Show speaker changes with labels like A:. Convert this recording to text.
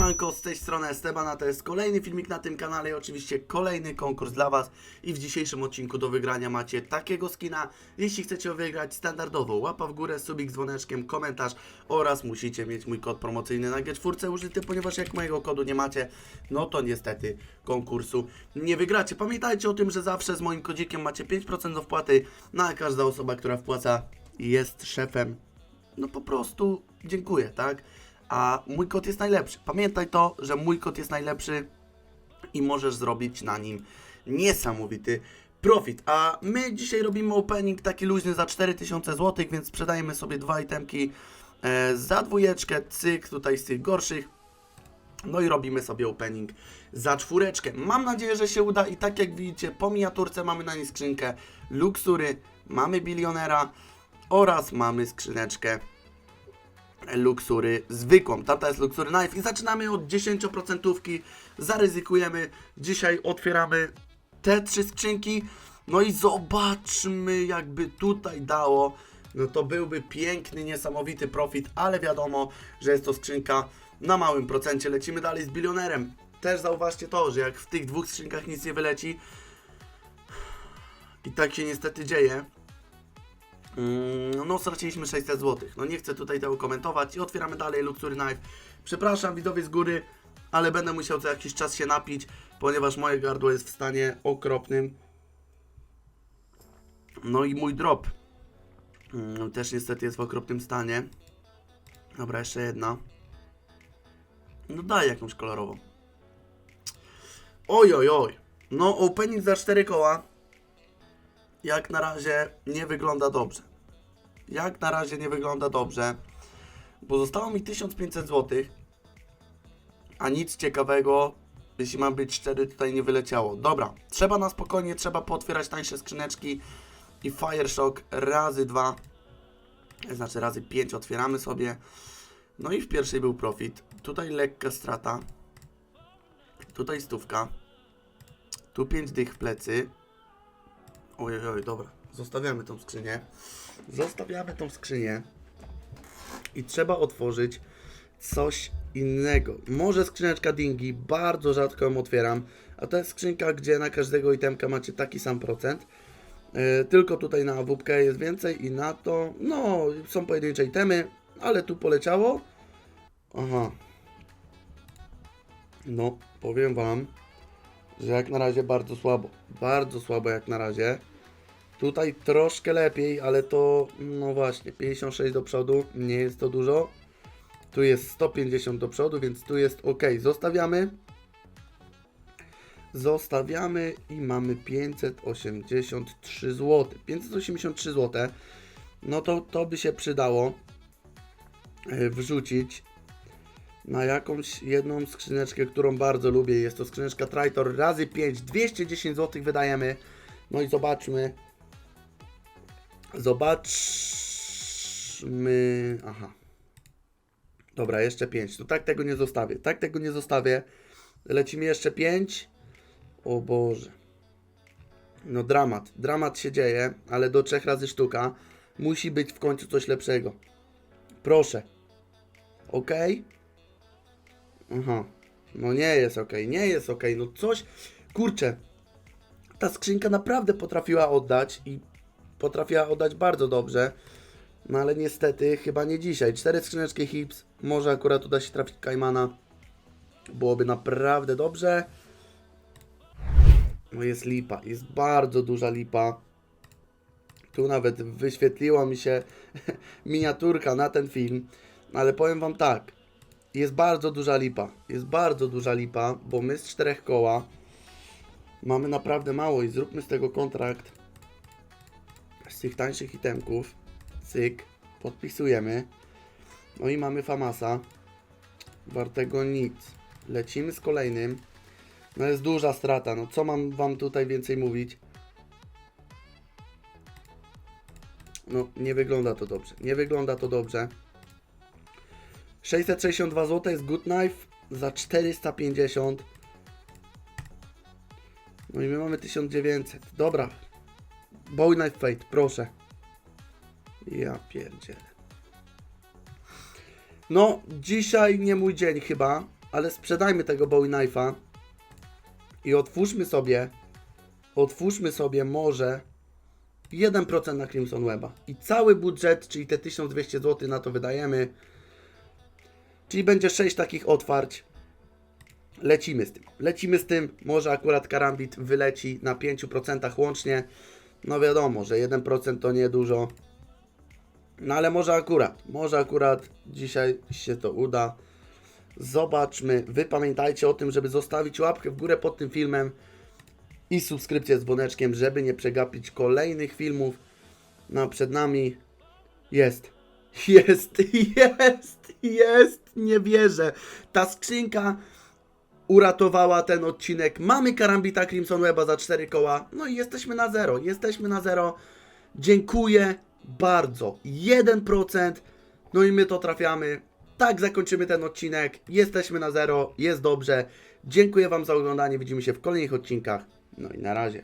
A: Siemanko, z tej strony Esteban, a to jest kolejny filmik na tym kanale i oczywiście kolejny konkurs dla Was i w dzisiejszym odcinku do wygrania macie takiego skina. Jeśli chcecie wygrać standardowo, łapa w górę, subik dzwoneczkiem, komentarz oraz musicie mieć mój kod promocyjny na G4 użyty, ponieważ jak mojego kodu nie macie, no to niestety konkursu nie wygracie. Pamiętajcie o tym, że zawsze z moim kodzikiem macie 5% do wpłaty, no a każda osoba, która wpłaca jest szefem no po prostu dziękuję, tak? A mój kod jest najlepszy. Pamiętaj to, że mój kod jest najlepszy i możesz zrobić na nim niesamowity profit. A my dzisiaj robimy opening taki luźny za 4000 zł, więc sprzedajemy sobie dwa itemki e, za dwójeczkę, cyk tutaj z tych gorszych. No i robimy sobie opening za czwóreczkę. Mam nadzieję, że się uda i tak jak widzicie, po miniaturce mamy na niej skrzynkę Luxury, mamy bilionera oraz mamy skrzyneczkę Luxury zwykłą. Tata jest Luxury Knife i zaczynamy od 10%. Zaryzykujemy. Dzisiaj otwieramy te trzy skrzynki. No i zobaczmy, jakby tutaj dało. No to byłby piękny, niesamowity profit, ale wiadomo, że jest to skrzynka na małym procencie. Lecimy dalej z bilionerem. Też zauważcie to, że jak w tych dwóch skrzynkach nic nie wyleci, i tak się niestety dzieje, Mm, No, straciliśmy 600 zł. No, nie chcę tutaj tego komentować i otwieramy dalej Luxury Knife. Przepraszam, widzowie z góry, ale będę musiał co jakiś czas się napić, ponieważ moje gardło jest w stanie okropnym. No i mój drop mm, też niestety jest w okropnym stanie. Dobra, jeszcze jedna. No daj jakąś kolorową. Oj, oj, oj. No, opening za 4 koła jak na razie nie wygląda dobrze. Jak na razie nie wygląda dobrze, bo zostało mi 1500 zł, a nic ciekawego, jeśli mam być szczery, tutaj nie wyleciało. Dobra, trzeba na spokojnie, trzeba pootwierać tańsze skrzyneczki i Fire Shock razy 2, znaczy razy 5 otwieramy sobie. No i w pierwszej był profit. Tutaj lekka strata. Tutaj stówka. Tu 5 dych plecy. Oj, oj, dobra. Zostawiamy tą skrzynię. Zostawiamy tą skrzynię. I trzeba otworzyć coś innego. Może skrzyneczka Dingi, bardzo rzadko ją otwieram. A to jest skrzynka, gdzie na każdego itemka macie taki sam procent. E, tylko tutaj na AWP jest więcej i na to, no, są pojedyncze itemy, ale tu poleciało. Aha. No, powiem Wam, że jak na razie bardzo słabo. Bardzo słabo jak na razie. Tutaj troszkę lepiej, ale to, no właśnie, 56 do przodu, nie jest to dużo. Tu jest 150 do przodu, więc tu jest ok. Zostawiamy. Zostawiamy i mamy 583 zł. 583 zł. No to to by się przydało e, wrzucić na jakąś jedną skrzyneczkę, którą bardzo lubię. Jest to skrzyneczka Tritor razy 5. 210 zł wydajemy. No i zobaczmy. Zobaczmy. Aha. Dobra, jeszcze 5. No tak tego nie zostawię. Tak tego nie zostawię. Lecimy jeszcze 5. O Boże. No dramat. Dramat się dzieje, ale do trzech razy sztuka. Musi być w końcu coś lepszego. Proszę. Ok? Aha. No nie jest ok, nie jest ok. No coś. Kurczę. Ta skrzynka naprawdę potrafiła oddać i potrafiła oddać bardzo dobrze. No ale niestety chyba nie dzisiaj. Cztery skrzyneczki hips. Może akurat uda się trafić Kajmana. Byłoby naprawdę dobrze. No jest lipa. Jest bardzo duża lipa. Tu nawet wyświetliła mi się miniaturka na ten film. No ale powiem Wam tak. Jest bardzo duża lipa. Jest bardzo duża lipa, bo my z czterech koła mamy naprawdę mało i zróbmy z tego kontrakt tych tańszych itemków. Cyk, podpisujemy. No i mamy Famasa. Wartego nic. Lecimy z kolejnym. No jest duża strata. No co mam wam tutaj więcej mówić? No nie wygląda to dobrze. Nie wygląda to dobrze. 662 zł jest Good Knife za 450. No i my mamy 1900. Dobra. Bowie Knife Fate, proszę. Ja pierdzielę. No, dzisiaj nie mój dzień chyba. ale sprzedajmy tego Bowie Knife'a i otwórzmy sobie, otwórzmy sobie może 1% na Crimson Weba. I cały budżet, czyli te 1200 zł na to wydajemy. Czyli będzie 6 takich otwarć. Lecimy z tym. Lecimy z tym. Może akurat karambit wyleci na 5% łącznie. No wiadomo, że 1% to nie dużo. No ale może akurat, może akurat dzisiaj się to uda. Zobaczmy. Wy pamiętajcie o tym, żeby zostawić łapkę w górę pod tym filmem i subskrypcję z dzwoneczkiem, żeby nie przegapić kolejnych filmów. No, przed nami jest, jest, jest, jest, nie wierzę. Ta skrzynka uratowała ten odcinek. Mamy karambita Crimson Weba za 4 koła. No i jesteśmy na zero, jesteśmy na zero. Dziękuję bardzo. 1%. No i my to trafiamy. Tak zakończymy ten odcinek. Jesteśmy na zero, jest dobrze. Dziękuję Wam za oglądanie. Widzimy się w kolejnych odcinkach. No i na razie.